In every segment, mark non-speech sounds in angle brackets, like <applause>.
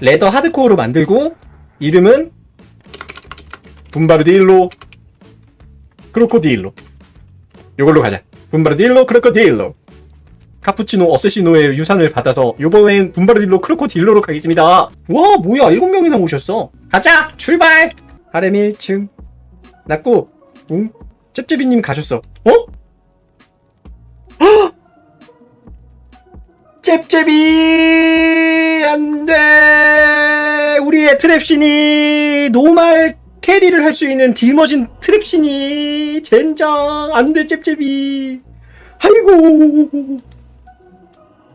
레더 하드코어로 만들고 이름은 분바르딜로 크로코딜로. 요걸로 가자. 분바르딜로 크로코딜로. 카푸치노 어세시노의 유산을 받아서 요번엔 분바르딜로 크로코딜로로 가겠습니다. 와 뭐야. 일곱 명이나 오셨어. 가자. 출발. 하렘 1층. 낙구. 응? cep제비님 가셨어. 어? 헉! cep제비 안돼. 우리의 트랩신이 노말 캐리를 할 수 있는 딜머신 트랩신이 젠장. 안돼 cep제비 아이고.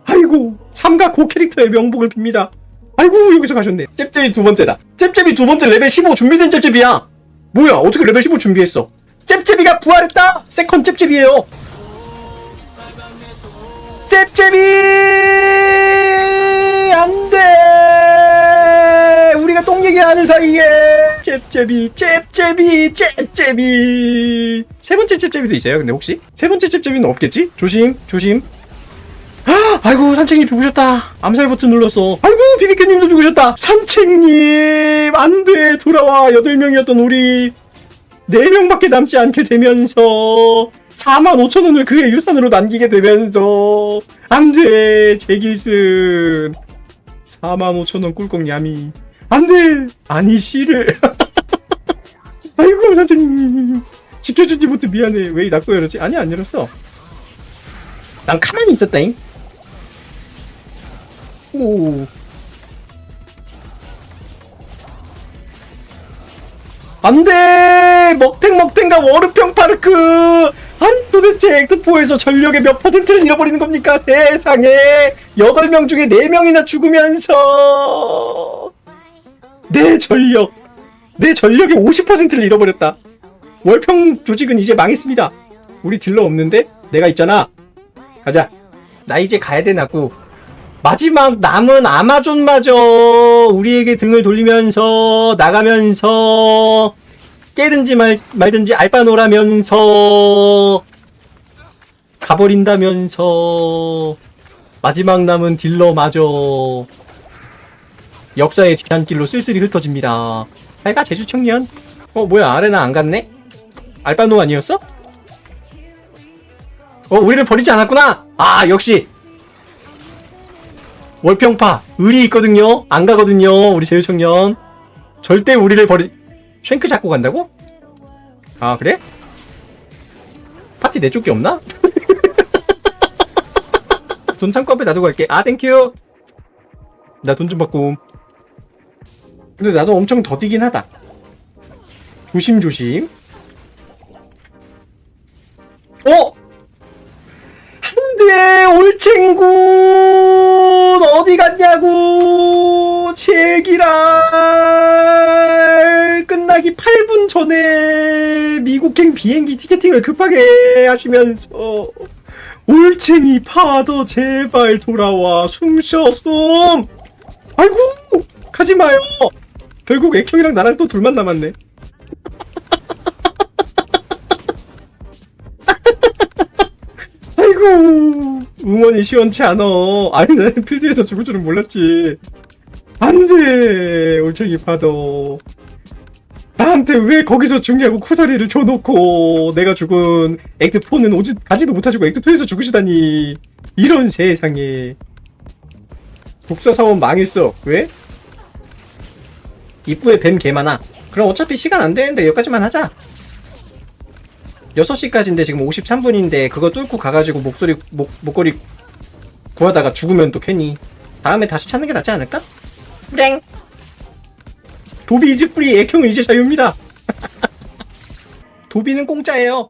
아이고. 삼각 고 캐릭터의 명복을 빕니다. 아이고 여기서 가셨네. cep제비 두 번째다. cep제비 두 번째 레벨 15 준비된 cep제비야. 뭐야 어떻게 레벨 15 준비했어? cep제비가 부활했다? 세컨 cep제비예요. cep제비 cep제비 cep제비 cep제비 세 번째 cep제비도 있어요 근데 혹시? 세 번째 cep제비는 없겠지? 조심 조심. 아, 아이고 산책님 죽으셨다. 암살 버튼 눌렀어. 아이고 비비큐님도 죽으셨다. 산책님 안돼. 돌아와. 여덟 명이었던 우리 네 명밖에 남지 않게 되면서 4만 5천 원을 그의 유산으로 남기게 되면서 안돼. 제기슨 4만 5천 원 꿀꺽 야미 안돼. 아니 씨를 <laughs> 아이고 선생님. 지켜주지 못해 미안해. 왜 낚고 열었지? 아니 안 열었어. 난 가만히 있었다잉. 오. 안돼! 먹탱 먹탱과 워르평 파르크! 아니 도대체 액트포에서 전력의 몇 퍼센트를 잃어버리는 겁니까? 세상에! 8명 중에 4명이나 죽으면서! 내 전력 내 전력의 50%를 잃어버렸다. 월평 조직은 이제 망했습니다. 우리 딜러 없는데 내가 있잖아. 가자. 나 이제 가야 돼 나고. 마지막 남은 아마존마저 우리에게 등을 돌리면서 나가면서 깨든지 말, 말든지 알바노라면서 가버린다면서 마지막 남은 딜러마저 역사의 뒤안길로 쓸쓸히 흩어집니다. 잘가 제주 청년. 어 뭐야 아레나 안 갔네? 알바노 아니었어? 어 우리를 버리지 않았구나. 아 역시 월평파 의리 있거든요. 안 가거든요. 우리 제주 청년. 절대 우리를 버리 쉔크 잡고 간다고? 아 그래? 파티 내 쪽이 없나? <laughs> 돈 창고 앞에 놔두고 갈게. 아 땡큐. 나 돈 좀 받고. 옴. 근데 나도 엄청 더디긴 하다. 조심조심. 어? 안돼 올챙군 어디 갔냐고 제기랄 끝나기 8분 전에 미국행 비행기 티켓팅을 급하게 하시면서 올챙이 파더 제발 돌아와 숨 쉬어 숨 아이고 가지마요 결국 액형이랑 나랑 또 둘만 남았네. 아이고 응원이 시원치 않어. 아니 나는 필드에서 죽을 줄은 몰랐지. 안돼 올챙이 파도. 나한테 왜 거기서 죽냐고 쿠사리를 줘놓고 내가 죽은 액트 4는 오지 가지도 못하시고 액트 2에서 죽으시다니. 이런 세상에. 독사 사원 망했어. 왜? 입구에 뱀 개 많아. 그럼 어차피 시간 안 되는데 여기까지만 하자. 6시까지인데 지금 53분인데 그거 뚫고 가가지고 목소리 목, 목걸이 구하다가 죽으면 또 괜히 다음에 다시 찾는 게 낫지 않을까? 뿌랭! 도비 이즈 프리 애경은 이제 자유입니다. <laughs> 도비는 공짜예요